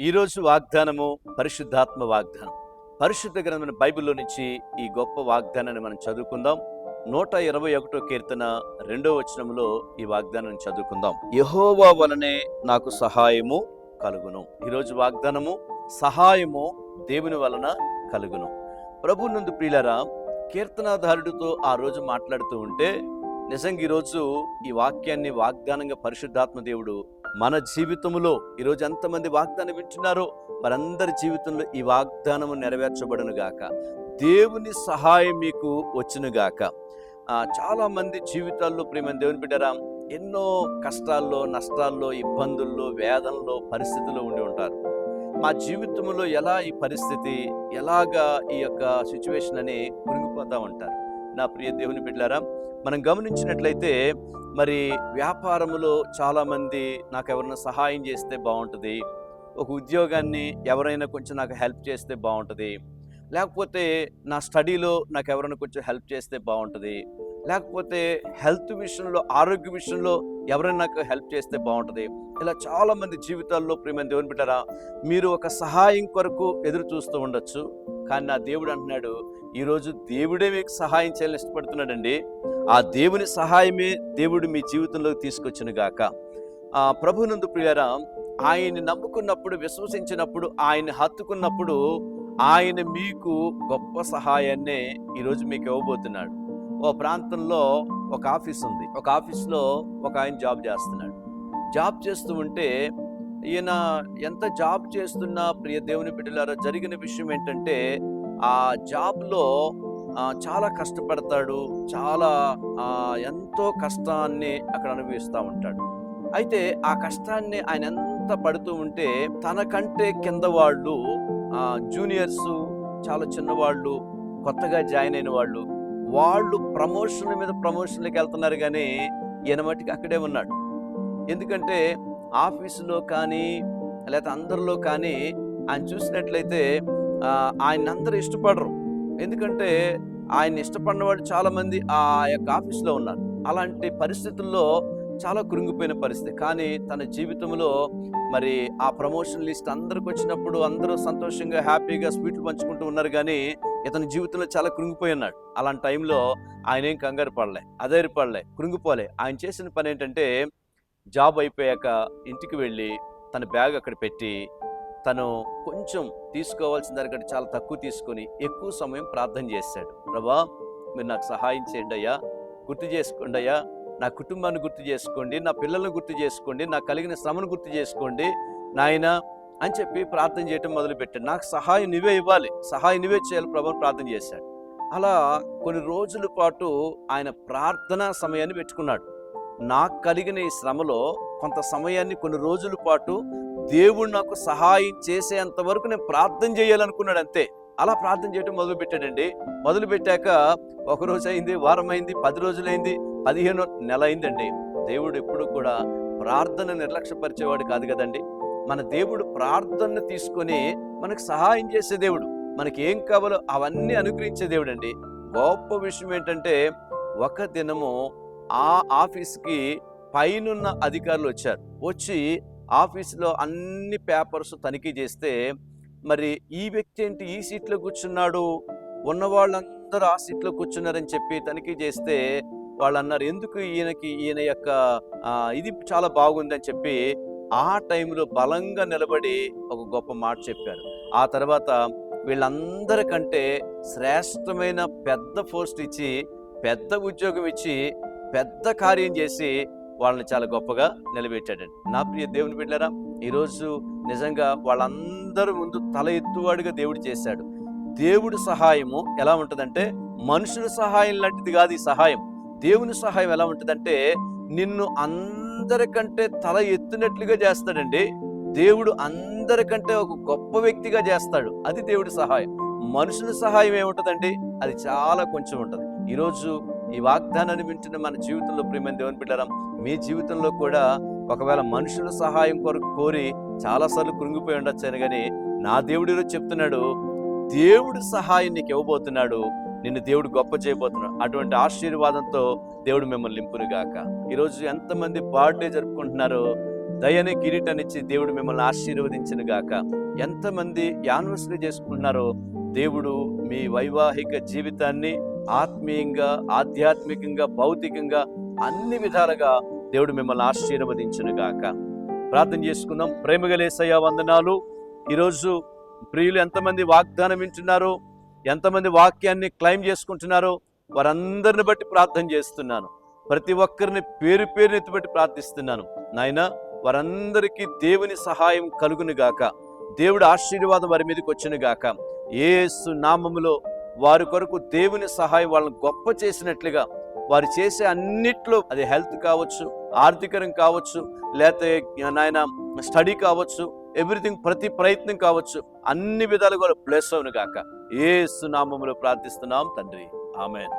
ఈరోజు వాగ్దానము పరిశుద్ధాత్మ వాగ్దానం. పరిశుద్ధ గ్రంథమైన బైబిల్లో నుంచి ఈ గొప్ప వాగ్దానాన్ని మనం చదువుకుందాం. నూట ఇరవై ఒకటో కీర్తన రెండో వచనంలో ఈ వాగ్దానాన్ని చదువుకుందాం. యహోవా వలనే నాకు సహాయము కలుగును. ఈరోజు వాగ్దానము సహాయము దేవుని వలన కలుగును. ప్రభు నందు ప్రియులరా కీర్తనాధారుడితో ఆ రోజు మాట్లాడుతూ ఉంటే నిజంగా ఈరోజు ఈ వాక్యాన్ని వాగ్దానంగా పరిశుద్ధాత్మ దేవుడు మన జీవితంలో ఈరోజు ఎంతమంది వాగ్దానం వింటున్నారో వారందరి జీవితంలో ఈ వాగ్దానం నెరవేర్చబడను గాక దేవుని సహాయం మీకు వచ్చును గాక జీవితాల్లో ప్రేమ దేవుని బిడ్డరా ఎన్నో కష్టాల్లో నష్టాల్లో ఇబ్బందుల్లో వేదనలో పరిస్థితుల్లో ఉండి ఉంటారు. మా జీవితంలో ఎలా ఈ పరిస్థితి ఎలాగా ఈ యొక్క సిచ్యువేషన్ అని మునిగిపోతూ ఉంటారు. నా ప్రియ దేవుని బిడ్డలారా మనం గమనించినట్లయితే మరి వ్యాపారములో చాలామంది నాకు ఎవరైనా సహాయం చేస్తే బాగుంటుంది ఒక ఉద్యోగాన్ని ఎవరైనా కొంచెం నాకు హెల్ప్ చేస్తే బాగుంటుంది లేకపోతే నా స్టడీలో నాకు ఎవరైనా కొంచెం హెల్ప్ చేస్తే బాగుంటుంది లేకపోతే హెల్త్ విషయంలో ఆరోగ్య విషయంలో ఎవరైనా నాకు హెల్ప్ చేస్తే బాగుంటుంది ఇలా చాలామంది జీవితాల్లో ప్రేమ దేవుని బిడ్డారా మీరు ఒక సహాయం కొరకు ఎదురు చూస్తూ ఉండొచ్చు. కానీ నా దేవుడు అంటున్నాడు ఈరోజు దేవుడే మీకు సహాయం చేయాలని ఇష్టపడుతున్నాడండి. ఆ దేవుని సహాయమే దేవుడు మీ జీవితంలోకి తీసుకొచ్చును గాక ఆ ప్రభునందు ప్రియారా ఆయన్ని నమ్ముకున్నప్పుడు విశ్వసించినప్పుడు ఆయన్ని హత్తుకున్నప్పుడు ఆయన మీకు గొప్ప సహాయాన్నే ఈరోజు మీకు ఇవ్వబోతున్నాడు. ఓ ప్రాంతంలో ఒక ఆఫీస్ ఉంది. ఒక ఆఫీస్లో ఒక ఆయన జాబ్ చేస్తున్నాడు. జాబ్ చేస్తూ ఉంటే ఈయన ఎంత జాబ్ చేస్తున్నా ప్రియ దేవుని బిడ్డలారా జరిగిన విషయం ఏంటంటే ఆ జాబ్లో చాలా కష్టపడతాడు. చాలా ఆ, ఎంతో కష్టాన్ని అక్కడ అనుభవిస్తూ ఉంటాడు. అయితే ఆ కష్టాన్ని ఆయన ఎంత పడుతూ ఉంటే తనకంటే కింద వాళ్ళు ఆ, జూనియర్స్ చాలా చిన్నవాళ్ళు కొత్తగా జాయిన్ అయిన వాళ్ళు వాళ్ళు ప్రమోషన్ల మీద ప్రమోషన్లకు వెళ్తున్నారు కానీ ఈయన మట్టుకు అక్కడే ఉన్నాడు. ఎందుకంటే ఆఫీసులో కానీ లేకపోతే అందరిలో కానీ ఆయన చూసినట్లయితే ఆయన అందరూ ఇష్టపడరు. ఎందుకంటే ఆయన ఇష్టపడిన వాళ్ళు చాలా మంది ఆ యొక్క ఆఫీస్లో ఉన్నారు. అలాంటి పరిస్థితుల్లో చాలా కృంగిపోయిన పరిస్థితి. కానీ తన జీవితంలో మరి ఆ ప్రమోషన్ లిస్ట్ అందరికి వచ్చినప్పుడు అందరూ సంతోషంగా హ్యాపీగా స్వీట్లు పంచుకుంటూ ఉన్నారు కానీ ఇతని జీవితంలో చాలా కృంగిపోయి ఉన్నాడు. అలాంటి టైంలో ఆయన ఏం కంగారు పడలే అదేరి పడలే కృంగిపోలే. ఆయన చేసిన పని ఏంటంటే జాబ్ అయిపోయాక ఇంటికి వెళ్ళి తన బ్యాగ్ అక్కడ పెట్టి తను కొంచెం తీసుకోవాల్సిన దానికంటే చాలా తక్కువ తీసుకొని ఎక్కువ సమయం ప్రార్థన చేశాడు ప్రభా మీరు నాకు సహాయం చేయండి అయ్యా గుర్తు చేసుకోండి అయ్యా నా కుటుంబాన్ని గుర్తు చేసుకోండి నా పిల్లల్ని గుర్తు చేసుకోండి నాకు కలిగిన శ్రమను గుర్తు చేసుకోండి నాయన అని చెప్పి ప్రార్థన చేయటం మొదలుపెట్టాడు. నాకు సహాయం నువ్వే ఇవ్వాలి సహాయం నువ్వే చేయాలి ప్రభు ప్రార్థన చేశాడు. అలా కొన్ని రోజుల పాటు ఆయన ప్రార్థనా సమయాన్ని పెట్టుకున్నాడు. నాకు కలిగిన ఈ శ్రమలో కొంత సమయాన్ని కొన్ని రోజుల పాటు దేవుడు నాకు సహాయం చేసేంత వరకు నేను ప్రార్థన చేయాలనుకున్నాడు అంతే. అలా ప్రార్థన చేయడం మొదలు పెట్టాడండి మొదలు పెట్టాక ఒక రోజు అయింది వారం అయింది పది రోజులైంది పదిహేను నెల అయిందండి దేవుడు ఎప్పుడు కూడా ప్రార్థన నిర్లక్ష్యపరిచేవాడు కాదు కదండి. మన దేవుడు ప్రార్థన తీసుకొని మనకు సహాయం చేసే దేవుడు. మనకి ఏం కావాలో అవన్నీ అనుగ్రహించే దేవుడు అండి గొప్ప విషయం ఏంటంటే ఒక దినము ఆ ఆఫీస్కి పైనున్న అధికారులు వచ్చారు. వచ్చి ఆఫీసులో అన్ని పేపర్స్ తనిఖీ చేస్తే మరి ఈ వ్యక్తి ఏంటి ఈ సీట్లో కూర్చున్నాడు? ఉన్న వాళ్ళందరూ ఆ సీట్లో కూర్చున్నారని చెప్పి తనిఖీ చేస్తే వాళ్ళు అన్నారు ఎందుకు ఈయనకి ఈయన యొక్క ఇది చాలా బాగుందని చెప్పి ఆ టైంలో బలంగా నిలబడి ఒక గొప్ప మాట చెప్పారు. ఆ తర్వాత వీళ్ళందరికంటే శ్రేష్టమైన పెద్ద పోస్ట్ ఇచ్చి పెద్ద ఉద్యోగం ఇచ్చి పెద్ద కార్యం చేసి వాళ్ళని చాలా గొప్పగా నిలబెట్టాడండి. నా ప్రియ దేవుని బిడ్డారా ఈరోజు నిజంగా వాళ్ళందరూ ముందు తల ఎత్తువాడిగా దేవుడు చేశాడు. దేవుడి సహాయము ఎలా ఉంటుందంటే మనుషుల సహాయం లాంటిది కాదు ఈ సహాయం. దేవుని సహాయం ఎలా ఉంటుందంటే నిన్ను అందరికంటే తల ఎత్తినట్లుగా చేస్తాడండి. దేవుడు అందరికంటే ఒక గొప్ప వ్యక్తిగా చేస్తాడు. అది దేవుడి సహాయం. మనుషుల సహాయం ఏముంటుందండి? అది చాలా కొంచెం ఉంటుంది. ఈరోజు ఈ వాగ్దానాన్ని వింటున్న మన జీవితంలో ప్రేమైన దేవుని బిడ్డరం మీ జీవితంలో కూడా ఒకవేళ మనుషుల సహాయం కొరకు కోరి చాలాసార్లు కృంగిపోయి ఉండొచ్చాను కానీ నా దేవుడు చెప్తున్నాడు దేవుడు సహాయం నీకు ఇవ్వబోతున్నాడు నిన్ను దేవుడు గొప్ప చేయబోతున్నాడు. అటువంటి ఆశీర్వాదంతో దేవుడు మిమ్మల్ని నింపునుగాక ఈరోజు ఎంతమంది బర్త్డే జరుపుకుంటున్నారో దయని కిరీటాన్నిచ్చి దేవుడు మిమ్మల్ని ఆశీర్వదించిన గాక. ఎంతమంది యానివర్సరీ చేసుకుంటున్నారో దేవుడు మీ వైవాహిక జీవితాన్ని ఆత్మీయంగా ఆధ్యాత్మికంగా భౌతికంగా అన్ని విధాలుగా దేవుడు మిమ్మల్ని ఆశీర్వదించును గాక ప్రార్థన చేసుకుందాం. ప్రేమగలేసయ్య వందనాలు. ఈరోజు ప్రియులు ఎంతమంది వాగ్దానం వింటున్నారో ఎంతమంది వాక్యాన్ని క్లైమ్ చేసుకుంటున్నారో వారందరిని బట్టి ప్రార్థన చేస్తున్నాను. ప్రతి ఒక్కరిని పేరు పేరుని ఎత్తిబట్టి ప్రార్థిస్తున్నాను. నాయన వారందరికీ దేవుని సహాయం కలుగును గాక దేవుడు ఆశీర్వాదం వారి మీదకి వచ్చును గాక ఏసు నామములో వారి కొరకు దేవుని సహాయం వాళ్ళని గొప్ప చేసినట్లుగా వారు చేసే అన్నిట్లో అది హెల్త్ కావచ్చు ఆర్థికరం కావచ్చు లేకపోతే నాయన స్టడీ కావచ్చు ఎవ్రీథింగ్ ప్రతి ప్రయత్నం కావచ్చు అన్ని విధాలుగా బ్లెస్ అవును కాక ఏ నామములో ప్రార్థిస్తున్నాం తండ్రి. ఆమెన్.